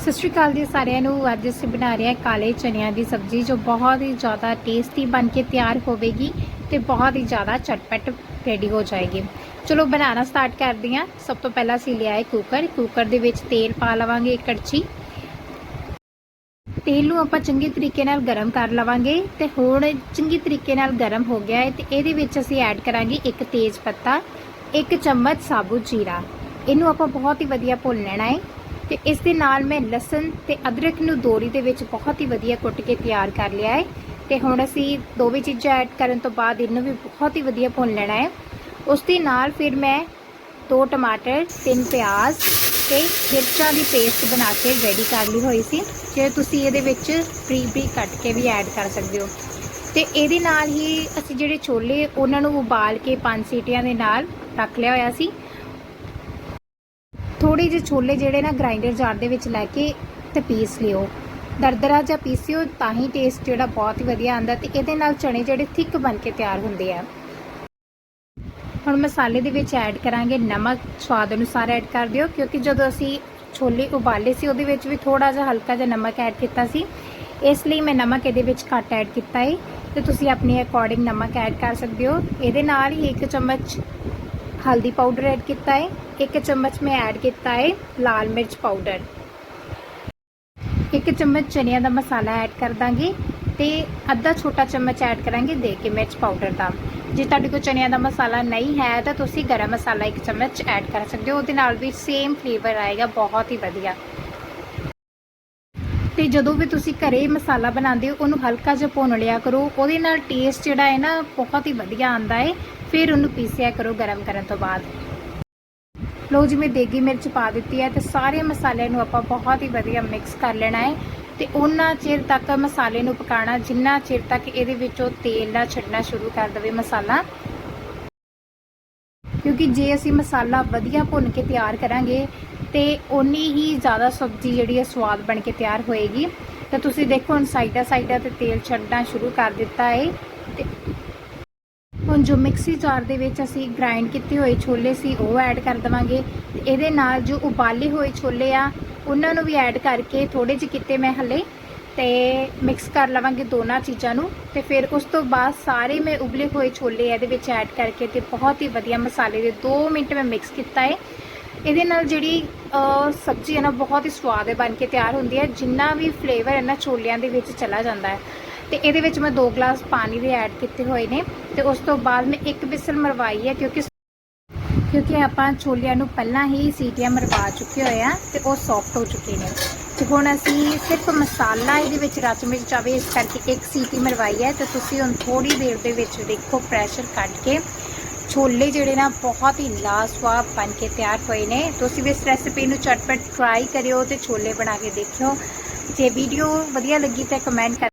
ਸਤਿ ਸ਼੍ਰੀ ਅਕਾਲ ਜੀ ਸਾਰਿਆਂ ਨੂੰ। ਅੱਜ ਅਸੀਂ ਬਣਾ ਰਹੇ ਹਾਂ ਕਾਲੇ ਚਨਿਆਂ ਦੀ ਸਬਜ਼ੀ, ਜੋ ਬਹੁਤ ਹੀ ਜ਼ਿਆਦਾ ਟੇਸਟੀ ਬਣ ਕੇ ਤਿਆਰ ਹੋਵੇਗੀ ਤੇ ਬਹੁਤ ਹੀ ਜ਼ਿਆਦਾ ਚਟਪਟ ਰੈਡੀ ਹੋ ਜਾਏਗੀ। ਚਲੋ, ਬਣਾਉਣਾ ਸਟਾਰਟ ਕਰਦੇ ਹਾਂ। ਸਭ ਤੋਂ ਪਹਿਲਾਂ ਅਸੀਂ ਲਿਆ ਹੈ ਕੁੱਕਰ ਕੁੱਕਰ ਦੇ ਵਿੱਚ ਤੇਲ ਪਾ ਲਵਾਂਗੇ ਇੱਕ ਕੜਛੀ। ਤੇਲ ਨੂੰ ਆਪਾਂ ਚੰਗੇ ਤਰੀਕੇ ਨਾਲ ਗਰਮ ਕਰ ਲਵਾਂਗੇ ਤੇ ਹੁਣ ਚੰਗੀ ਤਰੀਕੇ ਨਾਲ ਗਰਮ ਹੋ ਗਿਆ ਹੈ ਤੇ ਇਹਦੇ ਵਿੱਚ ਅਸੀਂ ਐਡ ਕਰਾਂਗੇ ਇੱਕ ਤੇਜ਼ ਪੱਤਾ, ਇੱਕ ਚਮਚ ਸਾਬੂਤ ਜੀਰਾ। ਇਹਨੂੰ ਆਪਾਂ ਬਹੁਤ ਹੀ ਵਧੀਆ ਭੁੰਨ ਲੈਣਾ ਹੈ। ਤੇ ਇਸ ਦੇ ਨਾਲ ਮੈਂ ਲਸਣ ਤੇ ਅਦਰਕ ਨੂੰ ਦੋਰੀ ਦੇ ਵਿੱਚ ਬਹੁਤ ਹੀ ਵਧੀਆ ਕੁੱਟ ਕੇ ਤਿਆਰ ਕਰ ਲਿਆ ਹੈ। ਤੇ ਹੁਣ ਅਸੀਂ ਦੋਵੇਂ ਚੀਜ਼ਾਂ ਐਡ ਕਰਨ ਤੋਂ ਬਾਅਦ ਇਹਨੂੰ ਵੀ ਬਹੁਤ ਹੀ ਵਧੀਆ ਭੁੰਨ ਲੈਣਾ ਹੈ। ਉਸ ਦੇ ਨਾਲ ਫਿਰ ਮੈਂ ਦੋ ਟਮਾਟਰ, ਤਿੰਨ ਪਿਆਜ਼ ਤੇ ਮਿਰਚਾਂ ਦੀ ਪੇਸਟ ਬਣਾ ਕੇ ਰੈਡੀ ਕਰ ਲਈ ਹੋਈ ਸੀ। ਜੇ ਤੁਸੀਂ ਇਹਦੇ ਵਿੱਚ ਬਰੀਕ ਬਰੀਕ ਕੱਟ ਕੇ ਵੀ ਐਡ ਕਰ ਸਕਦੇ ਹੋ। ਤੇ ਇਹਦੇ ਨਾਲ ਹੀ ਅਸੀਂ ਜਿਹੜੇ ਛੋਲੇ ਉਹਨਾਂ ਨੂੰ ਉਬਾਲ ਕੇ ਪੰਜ ਸੀਟੀਆਂ ਦੇ ਨਾਲ ਰੱਖ ਲਿਆ ਹੋਇਆ ਸੀ। ਥੋੜੇ ਜਿਹੇ ਛੋਲੇ ਜਿਹੜੇ ਨਾ ਗ੍ਰਾਈਂਡਰ ਜਾਰ ਦੇ ਵਿੱਚ ਲੈ ਕੇ ਤੇ ਪੀਸ ਲਿਓ। ਦਰਦਰਾ ਜਾਂ ਪੀਸਿਓ ਤਾਂ ਹੀ ਟੇਸਟ ਜਿਹੜਾ ਬਹੁਤ ਹੀ ਵਧੀਆ ਆਉਂਦਾ ਤੇ ਇਹਦੇ ਨਾਲ ਚਣੇ ਜਿਹੜੇ ਥਿੱਕ ਬਣ ਕੇ ਤਿਆਰ ਹੁੰਦੇ ਆ। ਹੁਣ ਮਸਾਲੇ ਦੇ ਵਿੱਚ ਐਡ ਕਰਾਂਗੇ ਨਮਕ, ਸਵਾਦ ਅਨੁਸਾਰ ਐਡ ਕਰ ਦਿਓ, ਕਿਉਂਕਿ ਜਦੋਂ ਅਸੀਂ ਛੋਲੇ ਉਬਾਲੇ ਸੀ, ਉਹਦੇ ਵਿੱਚ ਵੀ ਥੋੜਾ ਜਿਹਾ ਹਲਕਾ ਜਿਹਾ ਨਮਕ ਐਡ ਕੀਤਾ ਸੀ। ਇਸ ਲਈ ਮੈਂ ਨਮਕ ਇਹਦੇ ਵਿੱਚ ਘੱਟ ਐਡ ਕੀਤਾ ਹੈ ਤੇ ਤੁਸੀਂ ਆਪਣੇ ਅਕੋਰਡਿੰਗ ਨਮਕ ਐਡ ਕਰ ਸਕਦੇ ਹੋ। ਇਹਦੇ ਨਾਲ ਹੀ ਇੱਕ ਚਮਚ ਹਲਦੀ ਪਾਊਡਰ ਐਡ ਕੀਤਾ ਹੈ ਇੱਕ ਚਮਚ ਮੈਂ ਐਡ ਕੀਤਾ ਹੈ ਲਾਲ ਮਿਰਚ ਪਾਊਡਰ ਇੱਕ ਚਮਚ ਚਨਿਆਂ ਦਾ ਮਸਾਲਾ ਐਡ ਕਰ ਦਾਂਗੇ ਤੇ ਅੱਧਾ ਛੋਟਾ ਚਮਚ ਐਡ ਕਰਾਂਗੇ ਦੇ ਕੇ ਮਿਰਚ ਪਾਊਡਰ ਦਾ ਜੇ ਤੁਹਾਡੇ ਕੋਲ ਚਨਿਆਂ ਦਾ ਮਸਾਲਾ ਨਹੀਂ ਹੈ ਤਾਂ ਤੁਸੀਂ ਗਰਮ ਮਸਾਲਾ ਇੱਕ ਚਮਚ ਐਡ ਕਰ ਸਕਦੇ ਹੋ ਉਹਦੇ ਨਾਲ ਵੀ ਸੇਮ ਫਲੇਵਰ ਆਏਗਾ ਬਹੁਤ ਹੀ ਵਧੀਆ ਤੇ ਜਦੋਂ ਵੀ ਤੁਸੀਂ ਘਰੇ ਮਸਾਲਾ ਬਣਾਉਂਦੇ ਹੋ, ਉਹਨੂੰ ਹਲਕਾ ਜਿਹਾ ਭੁੰਨ ਲਿਆ ਕਰੋ। ਉਹਦੇ ਨਾਲ ਟੇਸਟ ਜਿਹੜਾ ਹੈ ਨਾ, ਬਹੁਤ ਹੀ ਵਧੀਆ ਆਉਂਦਾ ਹੈ। ਫਿਰ ਉਹਨੂੰ ਪੀਸਿਆ ਕਰੋ ਗਰਮ ਕਰਨ ਤੋਂ ਬਾਅਦ। ਲੋ ਜੀ, ਮੈਂ ਦੇਗੀ ਮਿਰਚ ਪਾ ਦਿੱਤੀ ਹੈ ਤੇ ਸਾਰੇ ਮਸਾਲਿਆਂ ਨੂੰ ਆਪਾਂ ਬਹੁਤ ਹੀ ਵਧੀਆ ਮਿਕਸ ਕਰ ਲੈਣਾ ਹੈ। ਤੇ ਉਹਨਾਂ ਚਿਰ ਤੱਕ ਮਸਾਲੇ ਨੂੰ ਪਕਾਉਣਾ, ਜਿੰਨਾ ਚਿਰ ਤੱਕ ਇਹਦੇ ਵਿੱਚੋਂ ਤੇਲ ਨਾ ਛੱਡਣਾ ਸ਼ੁਰੂ ਕਰ ਦੇਵੇ ਮਸਾਲਾ ਕਿਉਂਕਿ ਜੇ ਅਸੀਂ ਮਸਾਲਾ ਵਧੀਆ ਭੁੰਨ ਕੇ ਤਿਆਰ ਕਰਾਂਗੇ ਤੇ ਓਨੀ ਹੀ ਜ਼ਿਆਦਾ ਸਬਜ਼ੀ ਜਿਹੜੀ ਹੈ ਸਵਾਦ ਬਣ ਕੇ ਤਿਆਰ ਹੋਏਗੀ। ਤਾਂ ਤੁਸੀਂ ਦੇਖੋ ਹੁਣ ਸਾਈਡਾਂ ਸਾਈਡਾਂ ਤੇ ਤੇਲ ਛੱਡਣਾ ਸ਼ੁਰੂ ਕਰ ਦਿੱਤਾ ਹੈ ਤੇ ਹੁਣ ਜੋ ਮਿਕਸੀ ਜਾਰ ਦੇ ਵਿੱਚ ਅਸੀਂ ਗ੍ਰਾਈਂਡ ਕੀਤੇ ਹੋਏ ਛੋਲੇ ਸੀ, ਉਹ ਐਡ ਕਰ ਦਵਾਂਗੇ। ਇਹਦੇ ਨਾਲ ਜੋ ਉਬਾਲੇ ਹੋਏ ਛੋਲੇ ਆ, ਉਹਨਾਂ ਨੂੰ ਵੀ ਐਡ ਕਰਕੇ ਥੋੜੇ ਜਿਹੇ ਕੀਤੇ ਮੈਂ ਹਲੇ ਤੇ ਮਿਕਸ ਕਰ ਲਵਾਂਗੇ ਦੋਨਾਂ ਚੀਜ਼ਾਂ ਨੂੰ ਤੇ ਫਿਰ ਉਸ ਤੋਂ ਬਾਅਦ ਸਾਰੇ ਮੈਂ ਉਬਲੇ ਹੋਏ ਛੋਲੇ ਇਹਦੇ ਵਿੱਚ ਐਡ ਕਰਕੇ ਤੇ ਬਹੁਤ ਹੀ ਵਧੀਆ ਮਸਾਲੇ ਦੇ 2 ਮਿੰਟ ਮੈਂ ਮਿਕਸ ਕੀਤਾ ਹੈ ਇਹਦੇ ਨਾਲ ਜਿਹੜੀ ਸਬਜ਼ੀ ਹੈ ਨਾ, ਬਹੁਤ ਹੀ ਸਵਾਦ ਬਣ ਕੇ ਤਿਆਰ ਹੁੰਦੀ ਹੈ। ਜਿੰਨਾ ਵੀ ਫਲੇਵਰ ਹੈ ਨਾ ਛੋਲਿਆਂ ਦੇ ਵਿੱਚ ਚਲਾ ਜਾਂਦਾ ਹੈ। ਤੇ ਇਹਦੇ ਵਿੱਚ ਮੈਂ 2 ਗਲਾਸ ਪਾਣੀ ਦੇ ਐਡ ਕੀਤੇ ਹੋਏ ਨੇ ਤੇ ਉਸ ਤੋਂ ਬਾਅਦ ਮੈਂ ਇੱਕ ਵਿਸਲ ਮਰਵਾਈ ਹੈ ਕਿਉਂਕਿ ਕਿਉਂਕਿ ਆਪਾਂ ਛੋਲਿਆਂ ਨੂੰ ਪਹਿਲਾਂ ਹੀ ਸੀਟੀਆਂ ਮਰਵਾ ਚੁੱਕੇ ਹੋਏ ਆ ਤੇ ਉਹ ਸੌਫਟ ਹੋ ਚੁੱਕੇ ਨੇ। ਤੇ ਹੁਣ ਅਸੀਂ ਸਿਰਫ ਮਸਾਲਾ ਇਹਦੇ ਵਿੱਚ ਰਚ ਮਿਰਚ ਆਵੇ ਇਸ ਕਰਕੇ ਇੱਕ ਸੀਟੀ ਮਰਵਾਈ ਹੈ, ਤੇ ਤੁਸੀਂ ਹੁਣ ਥੋੜੀ ਦੇਰ ਦੇ ਵਿੱਚ ਦੇਖੋ ਪ੍ਰੈਸ਼ਰ ਕੱਢ ਕੇ। ਛੋਲੇ ਜਿਹੜੇ ਨਾ ਬਹੁਤ ਹੀ ਲਾਜਵਾਬ ਬਣ ਕੇ ਤਿਆਰ ਹੋਏ ਨੇ। ਤੁਸੀਂ ਵੀ ਇਸ ਰੈਸਪੀ ਨੂੰ ਚਟਪਟ ਟਰਾਈ ਕਰਿਓ ਤੇ ਛੋਲੇ ਬਣਾ ਕੇ ਦੇਖਿਓ। ਜੇ ਵੀਡੀਓ ਵਧੀਆ ਲੱਗੀ ਤਾਂ ਕਮੈਂਟ ਕਰ